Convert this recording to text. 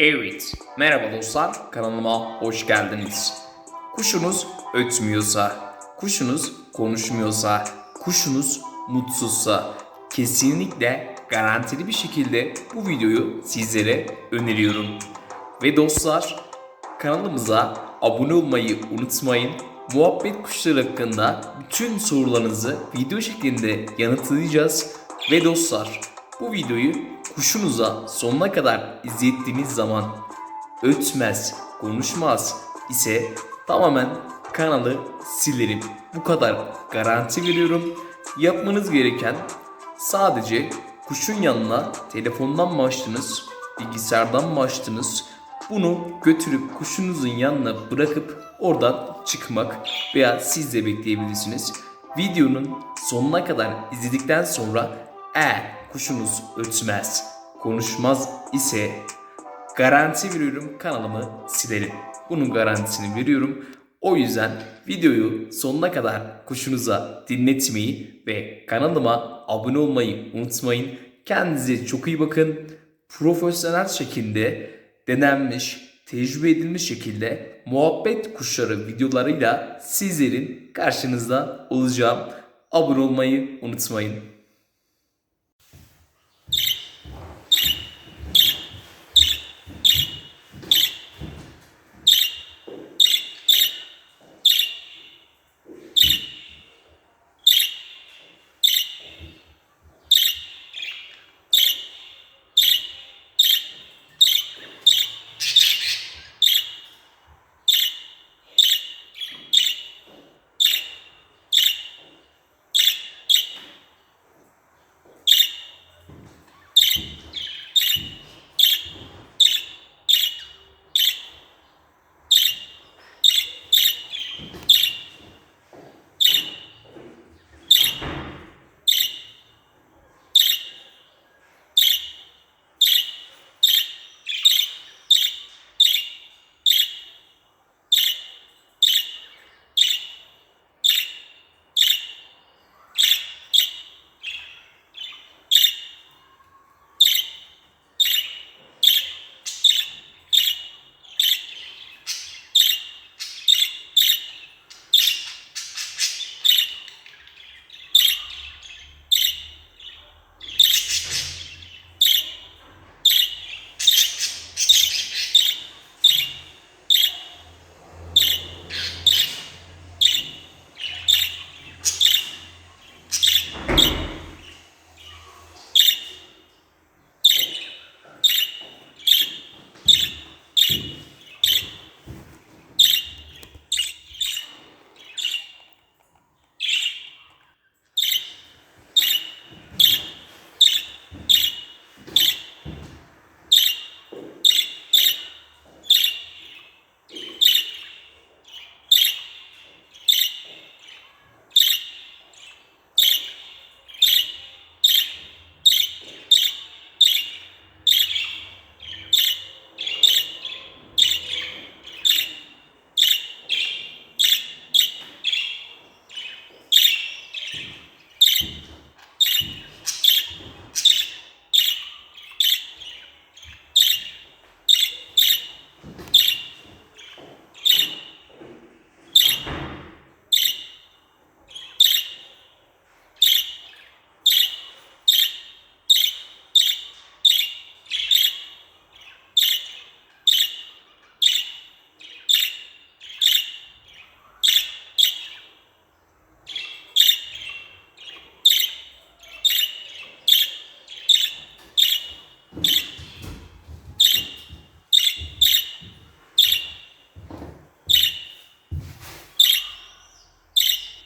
Evet, merhaba dostlar, kanalıma hoş geldiniz. Kuşunuz ötmüyorsa, kuşunuz konuşmuyorsa, kuşunuz mutsuzsa kesinlikle garantili bir şekilde bu videoyu sizlere öneriyorum. Ve dostlar, kanalımıza abone olmayı unutmayın. Muhabbet kuşları hakkında bütün sorularınızı video şeklinde yanıtlayacağız. Ve dostlar, bu videoyu kuşunuza sonuna kadar izlettiğiniz zaman ötmez, konuşmaz ise tamamen kanalı silerim. Bu kadar garanti veriyorum. Yapmanız gereken sadece kuşun yanına telefondan mı açtınız, bilgisayardan mı açtınız, bunu götürüp kuşunuzun yanına bırakıp oradan çıkmak veya siz de bekleyebilirsiniz. Videonun sonuna kadar izledikten sonra eğer kuşunuz ötmez, konuşmaz ise garanti veriyorum kanalımı silerim. Bunun garantisini veriyorum. O yüzden videoyu sonuna kadar kuşunuza dinletmeyi ve kanalıma abone olmayı unutmayın. Kendinize çok iyi bakın. Profesyonel şekilde denenmiş, tecrübe edilmiş şekilde muhabbet kuşları videolarıyla sizlerin karşınızda olacağım. Abone olmayı unutmayın.